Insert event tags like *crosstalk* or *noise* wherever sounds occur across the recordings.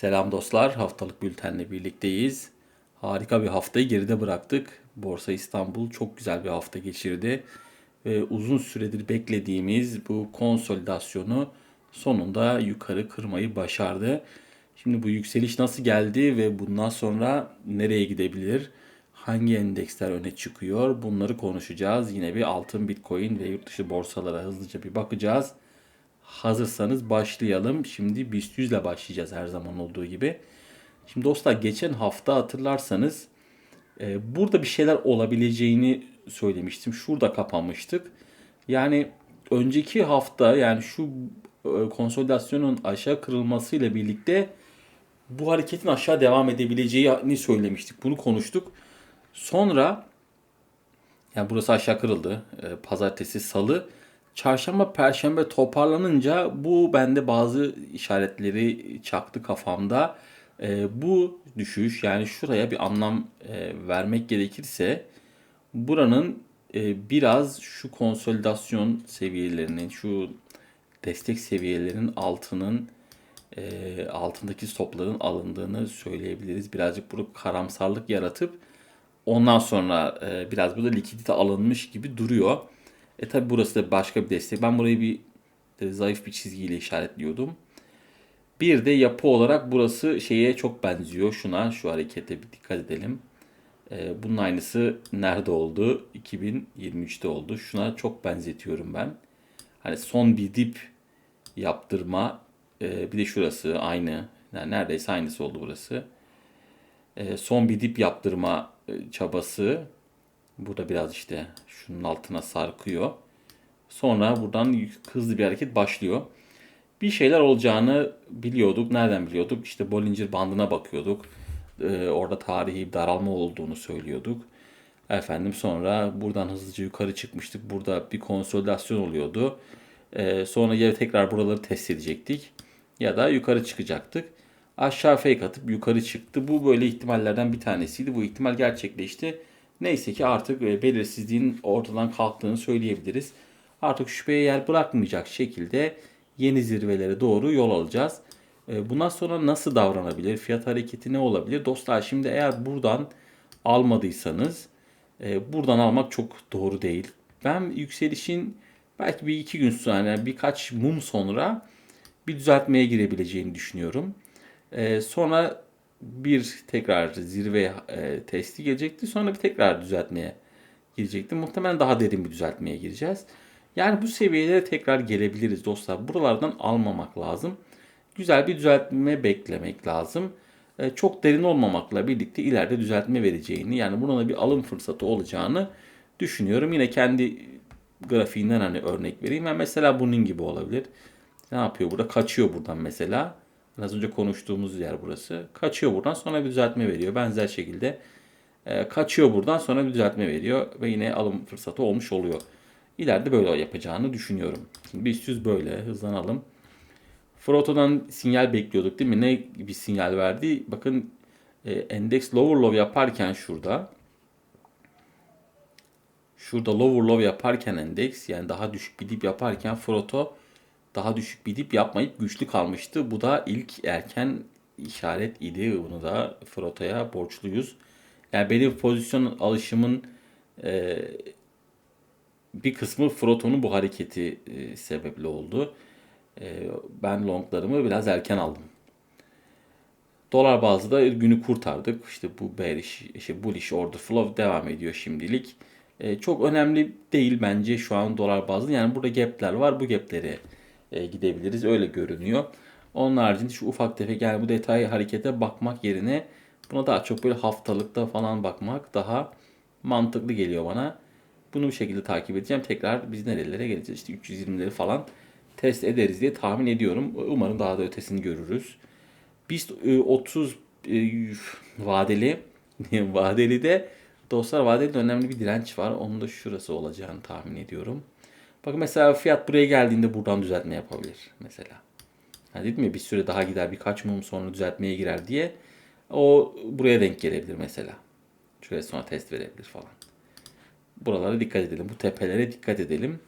Selam dostlar. Haftalık bültenle birlikteyiz. Harika bir haftayı geride bıraktık. Borsa İstanbul çok güzel bir hafta geçirdi. Ve uzun süredir beklediğimiz bu konsolidasyonu sonunda yukarı kırmayı başardı. Şimdi bu yükseliş nasıl geldi ve bundan sonra nereye gidebilir? Hangi endeksler öne çıkıyor? Bunları konuşacağız. Yine bir altın, bitcoin ve yurt dışı borsalara hızlıca bir bakacağız. Hazırsanız başlayalım. Şimdi BIST 100 ile başlayacağız her zaman olduğu gibi. Şimdi dostlar geçen hafta hatırlarsanız e, burada bir şeyler olabileceğini söylemiştim. Şurada kapanmıştık. Yani önceki hafta yani şu e, konsolidasyonun aşağı kırılmasıyla birlikte bu hareketin aşağı devam edebileceğini söylemiştik. Bunu konuştuk. Sonra yani burası aşağı kırıldı. E, pazartesi, salı. Çarşamba, perşembe toparlanınca bu bende bazı işaretleri çaktı kafamda. E, bu düşüş yani şuraya bir anlam e, vermek gerekirse buranın e, biraz şu konsolidasyon seviyelerinin, şu destek seviyelerinin altının e, altındaki stopların alındığını söyleyebiliriz. Birazcık bunu karamsarlık yaratıp ondan sonra e, biraz burada likidite alınmış gibi duruyor. E tabi burası da başka bir destek. Ben burayı bir e, zayıf bir çizgiyle işaretliyordum. Bir de yapı olarak burası şeye çok benziyor. Şuna şu harekete bir dikkat edelim. E, bunun aynısı nerede oldu? 2023'te oldu. Şuna çok benzetiyorum ben. Hani son bir dip yaptırma. E, bir de şurası aynı. Yani neredeyse aynısı oldu burası. E, son bir dip yaptırma e, çabası. Burada biraz işte şunun altına sarkıyor. Sonra buradan hızlı bir hareket başlıyor. Bir şeyler olacağını biliyorduk. Nereden biliyorduk? İşte Bollinger bandına bakıyorduk. Ee, orada tarihi daralma olduğunu söylüyorduk. Efendim sonra buradan hızlıca yukarı çıkmıştık. Burada bir konsolidasyon oluyordu. Ee, sonra ya tekrar buraları test edecektik ya da yukarı çıkacaktık. Aşağı fake atıp yukarı çıktı. Bu böyle ihtimallerden bir tanesiydi. Bu ihtimal gerçekleşti. Neyse ki artık e, belirsizliğin ortadan kalktığını söyleyebiliriz. Artık şüpheye yer bırakmayacak şekilde yeni zirvelere doğru yol alacağız. E, bundan sonra nasıl davranabilir? Fiyat hareketi ne olabilir? Dostlar şimdi eğer buradan almadıysanız e, buradan almak çok doğru değil. Ben yükselişin belki bir iki gün sonra yani birkaç mum sonra bir düzeltmeye girebileceğini düşünüyorum. Sonra bir tekrar zirve e, testi gelecekti. Sonra bir tekrar düzeltmeye girecekti. Muhtemelen daha derin bir düzeltmeye gireceğiz. Yani bu seviyelere tekrar gelebiliriz dostlar. Buralardan almamak lazım. Güzel bir düzeltme beklemek lazım. E, çok derin olmamakla birlikte ileride düzeltme vereceğini yani buna bir alım fırsatı olacağını düşünüyorum. Yine kendi grafiğinden hani örnek vereyim. Yani mesela bunun gibi olabilir. Ne yapıyor burada? Kaçıyor buradan mesela. Az önce konuştuğumuz yer burası. Kaçıyor buradan sonra bir düzeltme veriyor. Benzer şekilde e, kaçıyor buradan sonra bir düzeltme veriyor ve yine alım fırsatı olmuş oluyor. İleride böyle yapacağını düşünüyorum. Şimdi BIST 100 böyle hızlanalım. Froto'dan sinyal bekliyorduk değil mi? Ne bir sinyal verdi? Bakın e, endeks lower low yaparken şurada şurada lower low yaparken endeks yani daha düşük bir dip yaparken Froto daha düşük bir dip yapmayıp güçlü kalmıştı. Bu da ilk erken işaret idi. Bunu da Frota'ya borçluyuz. Yani benim pozisyon alışımın e, bir kısmı Froto'nun bu hareketi e, sebeple oldu. E, ben longlarımı biraz erken aldım. Dolar bazlı günü kurtardık. İşte bu bearish, işte bullish order flow devam ediyor şimdilik. E, çok önemli değil bence şu an dolar bazlı. Yani burada gap'ler var. Bu gap'leri e, gidebiliriz. Öyle görünüyor. Onun haricinde şu ufak tefek yani bu detay harekete bakmak yerine buna daha çok böyle haftalıkta falan bakmak daha mantıklı geliyor bana. Bunu bu şekilde takip edeceğim. Tekrar biz nerelere geleceğiz? İşte 320'leri falan test ederiz diye tahmin ediyorum. Umarım daha da ötesini görürüz. Biz 30 e, e, vadeli *laughs* vadeli de dostlar vadeli de önemli bir direnç var. Onun da şurası olacağını tahmin ediyorum. Bak mesela fiyat buraya geldiğinde buradan düzeltme yapabilir mesela. Yani dedim ya bir süre daha gider birkaç mum sonra düzeltmeye girer diye. O buraya denk gelebilir mesela. Şöyle sonra test verebilir falan. Buralara dikkat edelim. Bu tepelere dikkat edelim.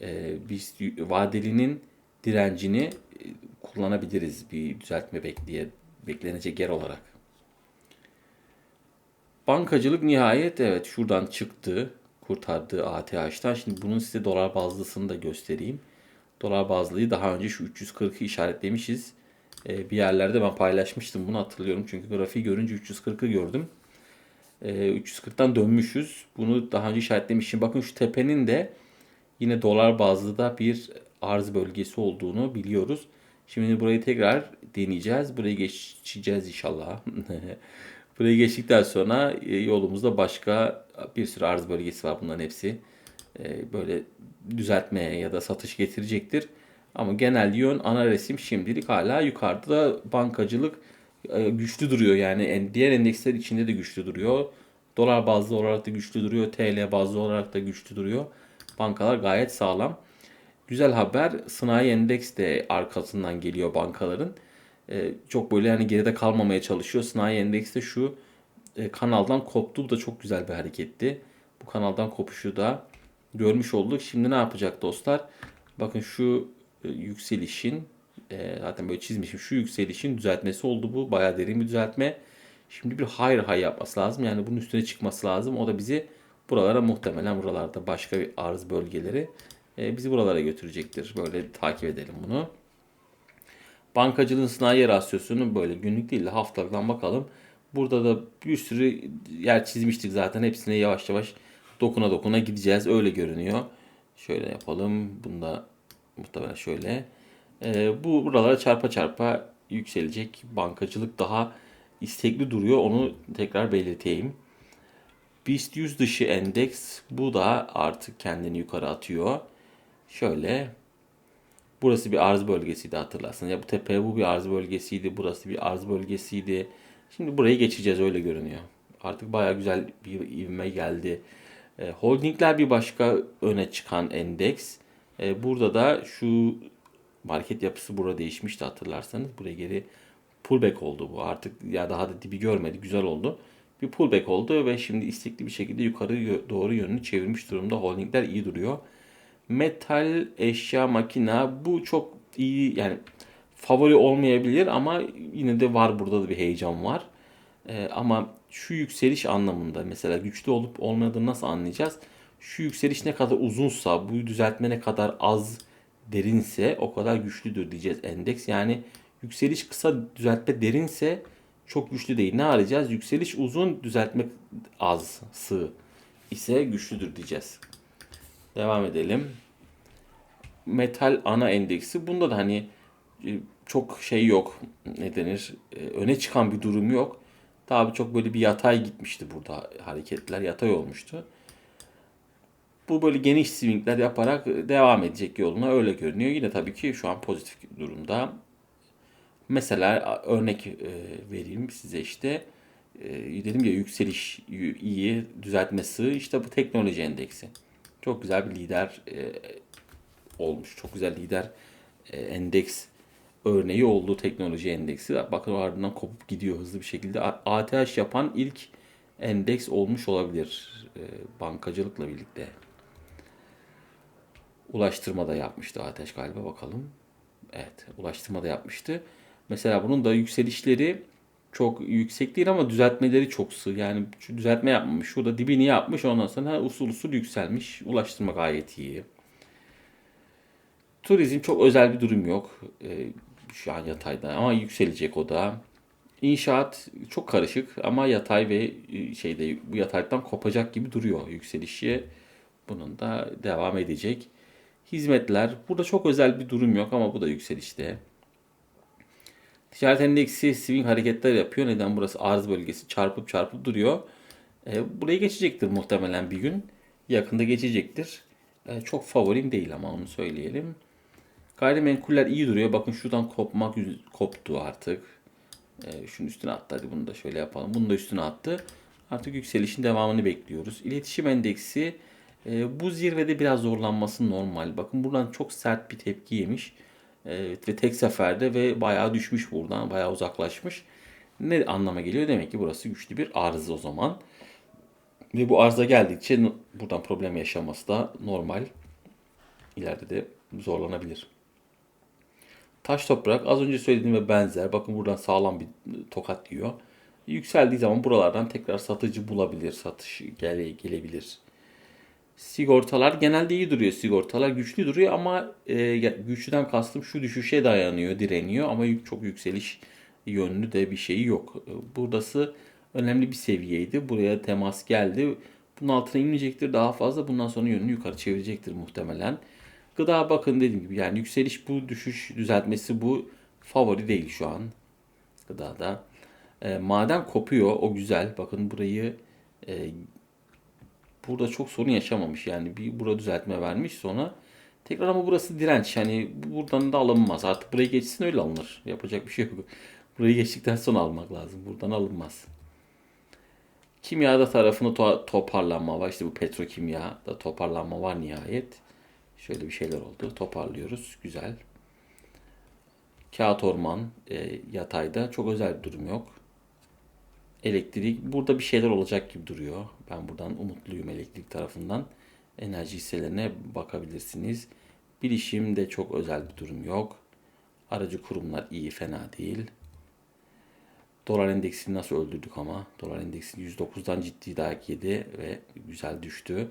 Ee, biz vadelinin direncini e, kullanabiliriz bir düzeltme bekleye beklenecek yer olarak. Bankacılık nihayet evet şuradan çıktı. Kurtardı ATH'tan. Şimdi bunun size dolar bazlısını da göstereyim. Dolar bazlıyı daha önce şu 340'ı işaretlemişiz. Ee, bir yerlerde ben paylaşmıştım bunu hatırlıyorum. Çünkü grafiği görünce 340'ı gördüm. Ee, 340'tan dönmüşüz. Bunu daha önce işaretlemişim. Bakın şu tepenin de yine dolar bazlı da bir arz bölgesi olduğunu biliyoruz. Şimdi burayı tekrar deneyeceğiz. Burayı geçeceğiz inşallah. *laughs* Burayı geçtikten sonra e, yolumuzda başka bir sürü arz bölgesi var bunların hepsi. E, böyle düzeltmeye ya da satış getirecektir. Ama genel yön ana resim şimdilik hala yukarıda bankacılık e, güçlü duruyor. Yani diğer endeksler içinde de güçlü duruyor. Dolar bazlı olarak da güçlü duruyor. TL bazlı olarak da güçlü duruyor. Bankalar gayet sağlam. Güzel haber sanayi endeks de arkasından geliyor bankaların. Ee, çok böyle yani geride kalmamaya çalışıyor. Sanayi endeks de şu e, kanaldan koptu. Bu da çok güzel bir hareketti. Bu kanaldan kopuşu da görmüş olduk. Şimdi ne yapacak dostlar? Bakın şu e, yükselişin e, zaten böyle çizmişim. Şu yükselişin düzeltmesi oldu bu. Bayağı derin bir düzeltme. Şimdi bir higher high yapması lazım. Yani bunun üstüne çıkması lazım. O da bizi buralara muhtemelen buralarda başka bir arz bölgeleri bizi buralara götürecektir. Böyle takip edelim bunu. Bankacılığın sanayi rasyosunu böyle günlük değil de haftalıktan bakalım. Burada da bir sürü yer çizmiştik zaten. Hepsine yavaş yavaş dokuna dokuna gideceğiz. Öyle görünüyor. Şöyle yapalım. Bunda muhtemelen şöyle. Ee, bu buralara çarpa çarpa yükselecek. Bankacılık daha istekli duruyor. Onu tekrar belirteyim. BIST 100 dışı endeks bu da artık kendini yukarı atıyor. Şöyle burası bir arz bölgesiydi hatırlarsın. Ya bu tepe bu bir arz bölgesiydi. Burası bir arz bölgesiydi. Şimdi burayı geçeceğiz öyle görünüyor. Artık baya güzel bir ivme geldi. E, holdingler bir başka öne çıkan endeks. E, burada da şu market yapısı burada değişmişti hatırlarsanız. Buraya geri pullback oldu bu. Artık ya daha da dibi görmedi. Güzel oldu. Bir pullback oldu ve şimdi istekli bir şekilde yukarı doğru yönünü çevirmiş durumda. Holdingler iyi duruyor. Metal, eşya, makina bu çok iyi yani favori olmayabilir ama yine de var burada da bir heyecan var. Ee, ama şu yükseliş anlamında mesela güçlü olup olmadığını nasıl anlayacağız? Şu yükseliş ne kadar uzunsa, bu düzeltme ne kadar az derinse o kadar güçlüdür diyeceğiz endeks. Yani yükseliş kısa, düzeltme derinse çok güçlü değil. Ne arayacağız? Yükseliş uzun, düzeltme az, sığ ise güçlüdür diyeceğiz. Devam edelim. Metal ana endeksi. Bunda da hani e, çok şey yok. Ne denir? E, öne çıkan bir durum yok. Daha çok böyle bir yatay gitmişti burada hareketler. Yatay olmuştu. Bu böyle geniş swingler yaparak devam edecek yoluna öyle görünüyor. Yine tabii ki şu an pozitif durumda. Mesela örnek e, vereyim size işte. Dedim ya yükseliş iyi, düzeltmesi işte bu teknoloji endeksi. Çok güzel bir lider olmuş. Çok güzel lider endeks örneği oldu teknoloji endeksi. Bakın ardından kopup gidiyor hızlı bir şekilde. ATH yapan ilk endeks olmuş olabilir e, bankacılıkla birlikte. Ulaştırma da yapmıştı ATH galiba bakalım. Evet ulaştırma da yapmıştı. Mesela bunun da yükselişleri çok yüksek değil ama düzeltmeleri çok sığ. Yani düzeltme yapmamış. Şurada dibini yapmış ondan sonra usul usul yükselmiş. Ulaştırma gayet iyi. Turizm çok özel bir durum yok. Ee, şu an yatayda ama yükselecek o da. İnşaat çok karışık ama yatay ve e, şeyde bu yataydan kopacak gibi duruyor yükselişi. Bunun da devam edecek. Hizmetler burada çok özel bir durum yok ama bu da yükselişte. Ticaret endeksi swing hareketler yapıyor. Neden burası arz bölgesi çarpıp çarpıp duruyor. E, burayı geçecektir muhtemelen bir gün. Yakında geçecektir. E, çok favorim değil ama onu söyleyelim. Gayrimenkuller iyi duruyor. Bakın şuradan kopmak koptu artık. E, şunun üstüne attı. Hadi bunu da şöyle yapalım. Bunu da üstüne attı. Artık yükselişin devamını bekliyoruz. İletişim endeksi e, bu zirvede biraz zorlanması normal. Bakın buradan çok sert bir tepki yemiş. Evet, ve tek seferde ve bayağı düşmüş buradan. Bayağı uzaklaşmış. Ne anlama geliyor? Demek ki burası güçlü bir arız o zaman. Ve bu arıza geldikçe buradan problem yaşaması da normal. İleride de zorlanabilir. Taş toprak az önce söylediğim ve benzer. Bakın buradan sağlam bir tokat yiyor. Yükseldiği zaman buralardan tekrar satıcı bulabilir. Satış gele, gelebilir. Sigortalar genelde iyi duruyor sigortalar. Güçlü duruyor ama e, güçlüden kastım şu düşüşe dayanıyor, direniyor ama çok yükseliş yönlü de bir şeyi yok. E, Burası önemli bir seviyeydi. Buraya temas geldi. Bunun altına inmeyecektir daha fazla. Bundan sonra yönünü yukarı çevirecektir muhtemelen. Gıda bakın dediğim gibi yani yükseliş bu, düşüş düzeltmesi bu. Favori değil şu an gıdada. E, maden kopuyor o güzel. Bakın burayı e, burada çok sorun yaşamamış. Yani bir burada düzeltme vermiş sonra tekrar ama burası direnç. Yani buradan da alınmaz. Artık burayı geçsin öyle alınır. Yapacak bir şey yok. Burayı geçtikten sonra almak lazım. Buradan alınmaz. Kimyada tarafını to- toparlanma var. İşte bu petrokimya da toparlanma var nihayet. Şöyle bir şeyler oldu. Toparlıyoruz. Güzel. Kağıt orman e, yatayda çok özel bir durum yok. Elektrik burada bir şeyler olacak gibi duruyor. Ben buradan umutluyum elektrik tarafından. Enerji hisselerine bakabilirsiniz. Bilişimde çok özel bir durum yok. Aracı kurumlar iyi fena değil. Dolar endeksini nasıl öldürdük ama. Dolar endeksini 109'dan ciddi dayak yedi ve güzel düştü.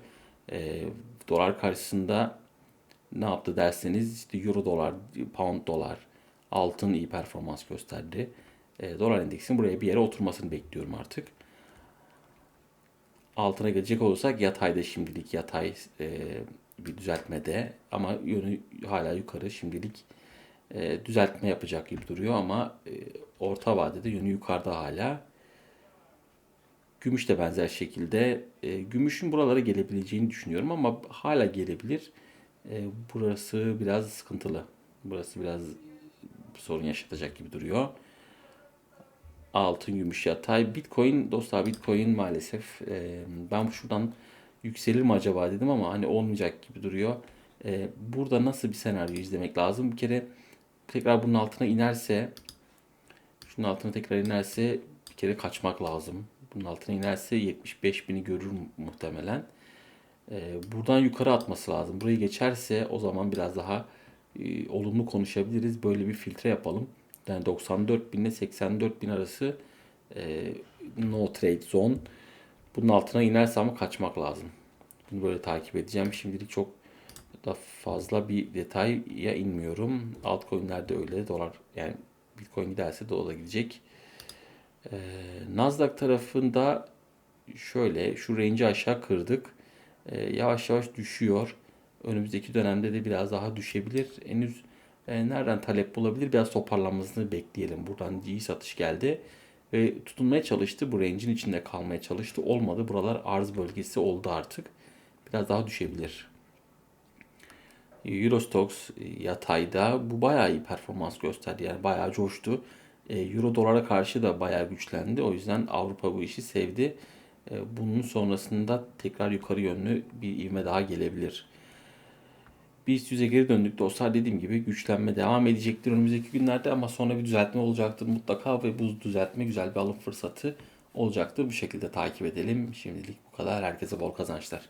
E, dolar karşısında ne yaptı derseniz işte euro dolar, pound dolar, altın iyi performans gösterdi. E, dolar endeksinin buraya bir yere oturmasını bekliyorum artık. Altına gelecek olursak yatayda şimdilik yatay e, bir düzeltmede ama yönü hala yukarı şimdilik e, düzeltme yapacak gibi duruyor ama e, orta vadede yönü yukarıda hala. Gümüş de benzer şekilde. E, gümüşün buralara gelebileceğini düşünüyorum ama hala gelebilir. E, burası biraz sıkıntılı. Burası biraz sorun yaşatacak gibi duruyor. Altın, gümüş, yatay. Bitcoin, dostlar Bitcoin maalesef e, ben şuradan yükselir mi acaba dedim ama hani olmayacak gibi duruyor. E, burada nasıl bir senaryo izlemek lazım? Bir kere tekrar bunun altına inerse şunun altına tekrar inerse bir kere kaçmak lazım. Bunun altına inerse 75 bini görür muhtemelen. Ee, buradan yukarı atması lazım. Burayı geçerse o zaman biraz daha e, olumlu konuşabiliriz. Böyle bir filtre yapalım. Yani 94 bin ile 84 bin arası e, no trade zone. Bunun altına inerse ama kaçmak lazım. Bunu böyle takip edeceğim. Şimdilik çok da fazla bir detaya inmiyorum. Altcoin'lerde öyle. Dolar yani Bitcoin giderse dolar gidecek. Ee, Nasdaq tarafında şöyle şu range'i aşağı kırdık. Ee, yavaş yavaş düşüyor. Önümüzdeki dönemde de biraz daha düşebilir. Henüz e, nereden talep bulabilir? Biraz toparlanmasını bekleyelim. Buradan iyi satış geldi. Ve tutunmaya çalıştı. Bu range'in içinde kalmaya çalıştı. Olmadı. Buralar arz bölgesi oldu artık. Biraz daha düşebilir. Eurostox yatayda bu bayağı iyi performans gösterdi. Yani bayağı coştu. E, Euro dolara karşı da bayağı güçlendi. O yüzden Avrupa bu işi sevdi. E, Bunun sonrasında tekrar yukarı yönlü bir ivme daha gelebilir. BIST 100'e geri döndük dostlar. Dediğim gibi güçlenme devam edecektir önümüzdeki günlerde ama sonra bir düzeltme olacaktır mutlaka ve bu düzeltme güzel bir alım fırsatı olacaktır. Bu şekilde takip edelim. Şimdilik bu kadar. Herkese bol kazançlar.